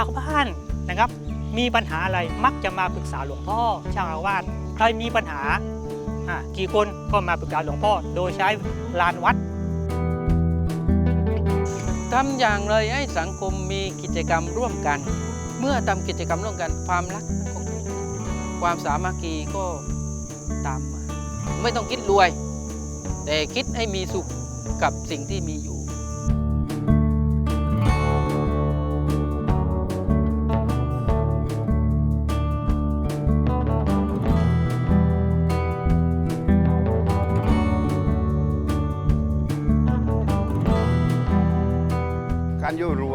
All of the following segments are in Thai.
าวบ้านนะครับ มีปัญหาอะไรมักจะมาปรึกษาหลวงพ่อเจ้าอาวาสใครมีปัญหากี่คนก็มาปรึกษาหลวงพ่อ โดยใช้ลานวัดทำอย่างไรให้สังคมมีกิจกรรมร่วมกัน เมื่อทำกิจกรรมร่วมกันความรักก็เกิดความสามัคคีก็ตามมา ไม่ต้องคิดรวย แต่คิดให้มีสุขกับสิ่งที่มีอยู่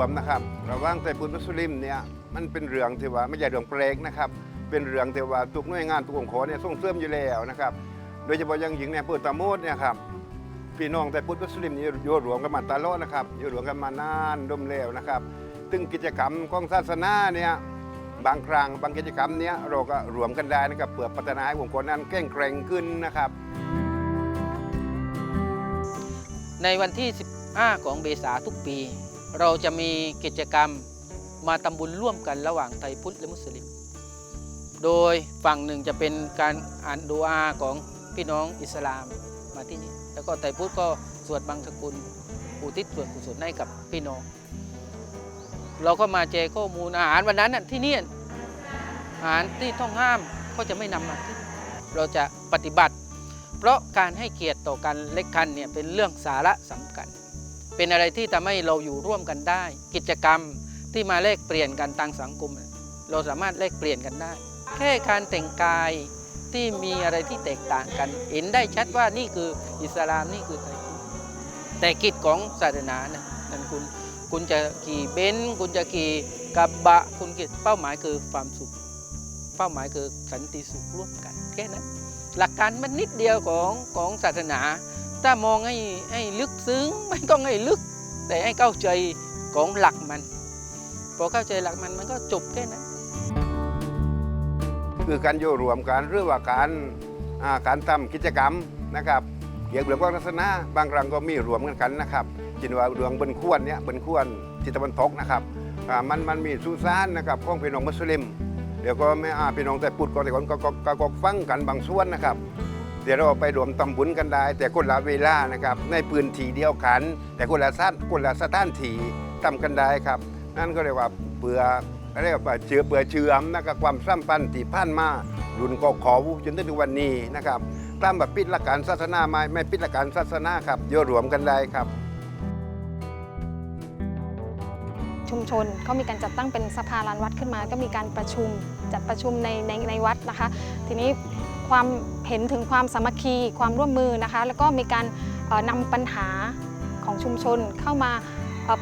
วมนะครับระหว่างไทยพุทธมุสลิมเนี่ยมันเป็นเรื่องที่ว่าไม่ใช่เรื่องแปลกนะครับ เป็นเรื่องที่ว่าทุกหน่วยงานทุกองค์กรเนี่ยส่งเสริมอยู่แล้วนะครับ โดยเฉพาะอยังหญิงเนี่ยเปิดตะโมดเนี่ยครับพี่น้องไทยพุทธมุสลิมนี่อยู่รวมกันมาตลอดนะครับอยู่รวมกันมานานดมแล้วนะครับซึ่งกิจกรรมของศาสนาเนี่ยบางครั้งบางกิจกรรมเนี้ยเราก็รวมกันได้นะครับเพื่อพัฒนาให้องค์กรนั้นแข็งแกร่งขึ้นนะครับ ในวันที่ 15 ของเบษาทุกปี เราจะมีกิจกรรมมาทำบุญร่วมกันระหว่างไทยพุทธและมุสลิม โดยฝั่งหนึ่งจะเป็นการอ่านดูอาของพี่น้องอิสลามมาที่นี่แล้วก็ไทยพุทธก็สวดบังสกุลอุทิศส่วนกุศลให้กับพี่น้อง เราก็มาแจกข้อมูลอาหารวันนั้นที่นี่อาหารที่ต้องห้ามก็จะไม่นำมาที่เราจะปฏิบัติ เพราะการให้เกียรติต่อกันเล็กคันเนี่ยเป็นเรื่องสาระสำคัญ เป็นอะไรที่ทำให้เราอยู่ร่วมกันได้ กิจกรรมที่มาแลกเปลี่ยนกันทางสังคม เราสามารถแลกเปลี่ยนกันได้ แค่การแต่งกายที่มีอะไรที่แตกต่างกัน เห็นได้ชัดว่านี่คืออิสลามนี่คือไทยแต่กิจของศาสนานะนั่นคุณคุณจะขี่เบนซ์คุณจะขี่กระบะคุณกิจเป้าหมายคือความสุข เป้าหมายคือสันติสุขร่วมกันแค่นั้นหลักการมันนิดเดียวของของศาสนา ถ้ามองให้ให้ลึกซึ้งไม่ต้องให้ลึก แต่ให้เข้าใจของหลักมัน พอเข้าใจหลักมันมันก็จบแค่นั้นคือการอยู่รวมกันหรือว่าการการทำกิจกรรมนะครับเกี่ยวกับเรื่องศาสนาบางครั้งก็มีรวมกันกันนะครับจินว่าเรื่องบนควรเนี่ยบนควรทิศตะวันตกนะครับมันมันมีสุสานนะครับของพี่น้องมุสลิมเดี๋ยวก็ไม่อาพี่น้องแต่พุทธก็แต่คนก็ก็ก็ก็ฟังกันบางส่วนนะครับ เดี๋ยวเราไปรวมตำบุญกันได้ แต่คนละเวลานะครับในพื้นที่เดียวกัน แต่คนละสั้นคนละสถานที่ทำกันได้ครับ นั่นก็เรียกว่าเปื่อเรียกว่าเชื้อเปื่อเชื่อมนะครับความสัมพันธ์ที่ผ่านมารุ่นก็ขอจนถึงวันนี้นะครับตามแบบปิดหลักการศาสนาไม่ไม่ปิดหลักการศาสนาครับโยรวมกันได้ครับ ชุมชนเขามีการจัดตั้งเป็นสภาลานวัดขึ้นมา ก็มีการประชุมจัดประชุมในในในวัดนะคะ ทีนี้ ความเห็นถึงความสามัคคีความร่วมมือนะคะ แล้วก็มีการนำปัญหาของชุมชนเข้ามา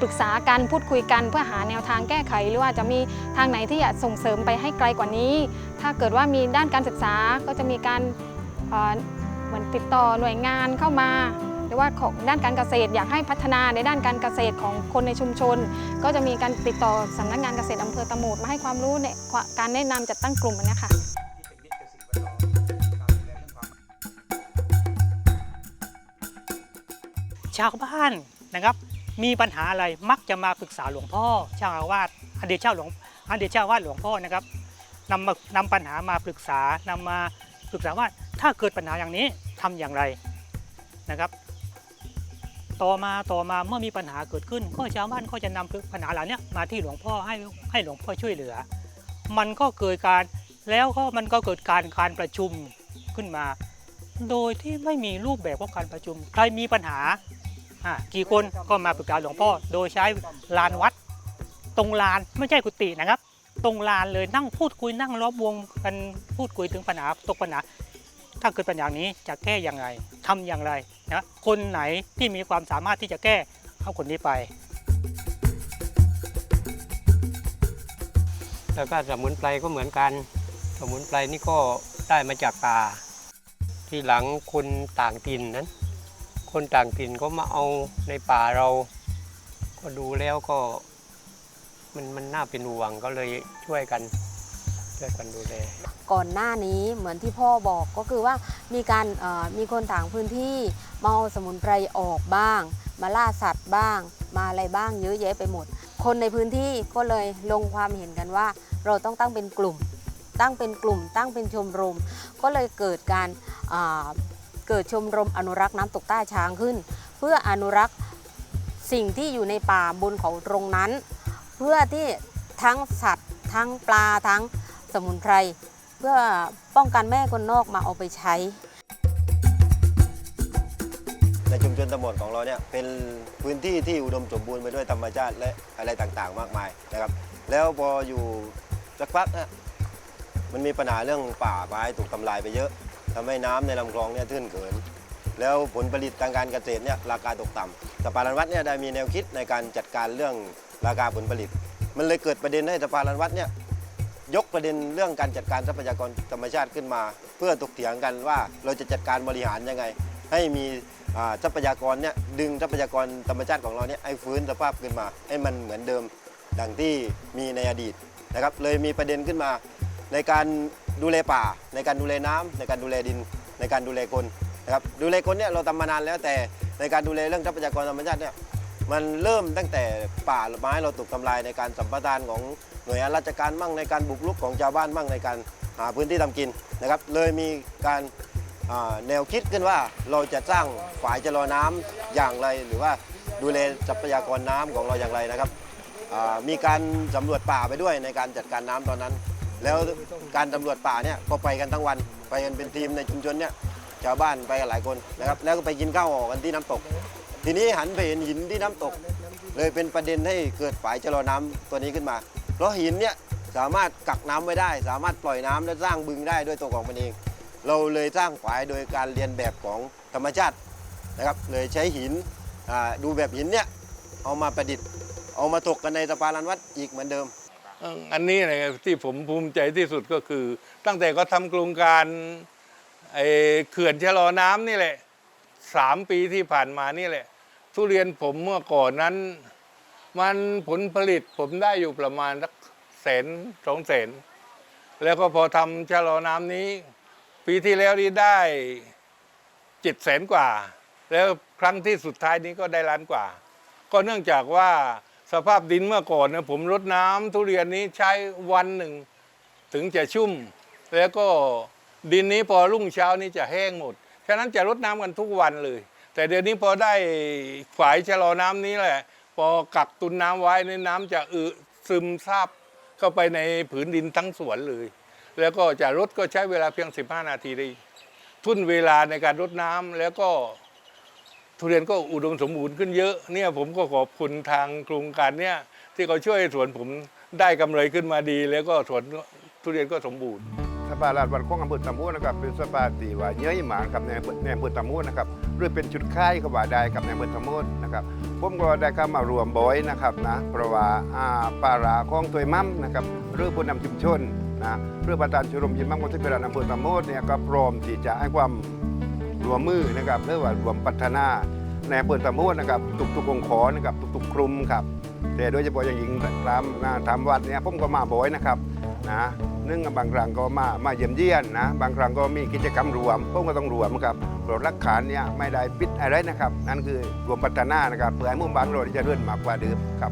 ปรึกษากันพูดคุยกันเพื่อหาแนวทางแก้ไข หรือว่าจะมีทางไหนที่จะส่งเสริมไปให้ไกลกว่านี้ ถ้าเกิดว่ามีด้านการศึกษาก็จะมีการเหมือนติดต่อหน่วยงานเข้ามา หรือว่าของด้านการเกษตรอยากให้พัฒนาในด้านการเกษตรของคนในชุมชน ก็จะมีการติดต่อสำนักงานเกษตรอำเภอตะโหมดมาให้ความรู้ในการแนะนำจัดตั้งกลุ่มนเนี้ยค่ะ ชาวบ้านนะครับ มีปัญหาอะไรมักจะมาปรึกษาหลวงพ่อเจ้าอาวาสอดีตเจ้าหลวงอดีตเจ้าอาวาสหลวงพ่อนะครับนำมานำปัญหามาปรึกษานำมาปรึกษาว่าถ้าเกิดปัญหาอย่างนี้ทำอย่างไรนะครับ ต่อมาต่อมาเมื่อมีปัญหาเกิดขึ้น ก็ชาวบ้านก็จะนำปัญหาเหล่านี้มาที่หลวงพ่อให้ให้หลวงพ่อช่วยเหลือ มันก็เกิดการแล้วก็มันก็เกิดการการประชุมขึ้นมา โดยที่ไม่มีรูปแบบของการประชุม ใครมีปัญหา กี่คนก็มาปรึกษาหลวงพ่อ โดยใช้ลานวัด ตรงลานไม่ใช่กุฏินะครับ ตรงลานเลยนั่งพูดคุยนั่งล้อมวงกันพูดคุยถึงปัญหาตกปัญหาถ้าเกิดปัญหานี้จะแก้อย่างไรทำอย่างไรนะคนไหนที่มีความสามารถที่จะแก้เอาคนนี้ไปแล้วก็สมุนไพรก็เหมือนกัน สมุนไพรนี่ก็ได้มาจากป่าที่หลังคนต่างถิ่นนั้น คนต่างถิ่นก็มาเอาในป่าเรา ก็ดูแล้วก็ มันมันน่าเป็นห่วงก็เลยช่วยกันช่วยกันดูแลก่อนหน้านี้เหมือนที่พ่อบอกก็คือว่ามีการมีคนต่างพื้นที่มาเอาสมุนไพรออกบ้าง มาล่าสัตว์บ้าง มาอะไรบ้างเยอะแยะไปหมด คนในพื้นที่ก็เลยลงความเห็นกันว่า เราต้องตั้งเป็นกลุ่ม ตั้งเป็นกลุ่ม ตั้งเป็นชมรม ก็เลยเกิดการ เกิดชมรมอนุรักษ์น้ำตกใต้ช้างขึ้น เพื่ออนุรักษ์สิ่งที่อยู่ในป่าบนเขาตรงนั้น เพื่อที่ทั้งสัตว์ ทั้งปลาทั้งสมุนไพรเพื่อป้องกันแม่คนนอกมาเอาไปใช้ ในชุมชนตำบลของเราเนี่ยเป็นพื้นที่ที่อุดมสมบูรณ์ไปด้วยธรรมชาติและอะไรต่างๆ มากมายนะครับ แล้วพออยู่สักพักนะมันมีปัญหาเรื่องป่าไม้ถูกทำลายไปเยอะ ทำให้น้ำในลำคลองเนี่ยตื้นเกิน แล้วผลผลิตทางการเกษตรเนี่ยราคาตกต่ำสภารันวัดเนี่ยได้มีแนวคิดในการจัดการเรื่องราคาผลผลิต มันเลยเกิดประเด็นให้สภารันวัดเนี่ยยกประเด็นเรื่องการจัดการทรัพยากรธรรมชาติขึ้นมา เพื่อถกเถียงกันว่าเราจะจัดการบริหารยังไง ให้มีทรัพยากรเนี่ยดึงทรัพยากรธรรมชาติของเราเนี่ยให้ฟื้นสภาพขึ้นมา ให้มันเหมือนเดิมดังที่มีในอดีตนะครับเลยมีประเด็นขึ้นมาในการ ดูแลป่า ในการดูแลน้ำในการดูแลดิน ในการดูแลคนนะครับดูแลคนเนี่ยเราทำมานานแล้วแต่ในการดูแลเรื่องทรัพยากรธรรมชาติเนี่ยมันเริ่มตั้งแต่ป่าไม้เราถูกทำลายในการสัมปทานของหน่วยงานราชการมั่งในการบุกรุกของชาวบ้านมั่งในการหาพื้นที่ทำกินนะครับเลยมีการแนวคิดขึ้นว่าเราจะสร้างฝายชะลอน้ำอย่างไร หรือว่าดูแลทรัพยากรน้ำของเราอย่างไรนะครับมีการสำรวจป่าไปด้วยในการจัดการน้ำตอนนั้น แล้วการสำรวจป่าเนี่ยก็ไปกันทั้งวัน ไปกันเป็นทีมในชุมชนเนี่ยชาวบ้านไปกันหลายคนนะครับ แล้วก็ไปกินข้าวห่อกันที่น้ำตก ทีนี้หันไปเห็นหินที่น้ำตก เลยเป็นประเด็นให้เกิดฝายชะลอน้ำตัวนี้ขึ้นมา เพราะหินเนี่ยสามารถกักน้ำไว้ได้ สามารถปล่อยน้ำและสร้างบึงได้ด้วยตัวของมันเอง เราเลยสร้างฝายโดยการเรียนแบบของธรรมชาตินะครับ เลยใช้หินอ่าดูแบบหินเนี่ยเอามาประดิษฐ์ เอามาถกกันในสะพานลานวัดอีกเหมือนเดิมเอันนี้นะที่ผมภูมิใจที่สุดก็คือ ตั้งแต่ก็ทำโครงการไอ้เขื่อนชะลอน้ำนี่แหละสามปีที่ผ่านมานี่แหละ ทุเรียนผมเมื่อก่อนนั้น มันผลผลิตผมได้อยู่ประมาณสักแสนสองแสนแล้วก็พอทำชะลอน้ำนี้ ปีที่แล้วนี่ได้เจ็ดแสนกว่า แล้วครั้งที่สุดท้ายนี้ก็ได้ล้านกว่า ก็เนื่องจากว่า สภาพดินเมื่อก่อนเนี่ยผมรดน้ำทุเรียนนี้ใช้วันหนึ่ง ถึงจะชุ่ม แล้วก็ดินนี้พอรุ่งเช้านี้จะแห้งหมด ฉะนั้นจะรดน้ำกันทุกวันเลย แต่เดี๋ยวนี้พอได้ฝายชะลอน้ำนี้แหละ พอกักตุนน้ำไว้ในน้ำจะอึซึมซาบเข้าไปในผืนดินทั้งสวนเลย แล้วก็จะรดก็ใช้เวลาเพียง 15 นาทีได้ทุนเวลาในการรดน้ำแล้วก็ ทุเรียนก็อุดมสมบูรณ์ขึ้นเยอะเนี่ยผมก็ขอบคุณทางโครงการเนี่ยที่เขาช่วยสวนผมได้กำไรขึ้นมาดี แล้วก็สวนทุเรียนก็สมบูรณ์สภาลาดวัดของอำเภอตะมูนะครับเป็นสภาที่ว่าเยอะหมานครับในในอำเภอตะมูนะครับหรือเป็นจุดค่ายก็ว่าได้ครับในอำเภอตะมูนะครับผมก็ได้เข้ามารวมบอยนะครับนะเพราะว่าอ่าปาราของตัวมั่มนะครับหรือผู้นำชุมชนนะหรือประธานชมรมยิมมั่มของที่เป็นอำเภอตะมูเนี่ยก็พร้อมที่จะให้ความ วมมือนะครับหรือว่ารวมพัฒนาในอำเภอตะมูนะครับทุกๆองค์กรนะครับทุกๆ กลุ่มครับแต่โดยเฉพาะอย่างยิ่งตามนะตามวัดเนี่ยผมก็มาบ่อยนะครับนะนึ่งบางครั้งก็มามาเยี่ยมเยียนนะบางครั้งก็มีกิจกรรมรวมพวกก็ต้องรวมครับเพรารักขานเนี่ยไม่ได้ปิดอะไรนะครับ นั่นคือรวมพัฒนานะครับเพื่อให้มุ่งบานเราได้เจริญมากกว่าเดิมครับ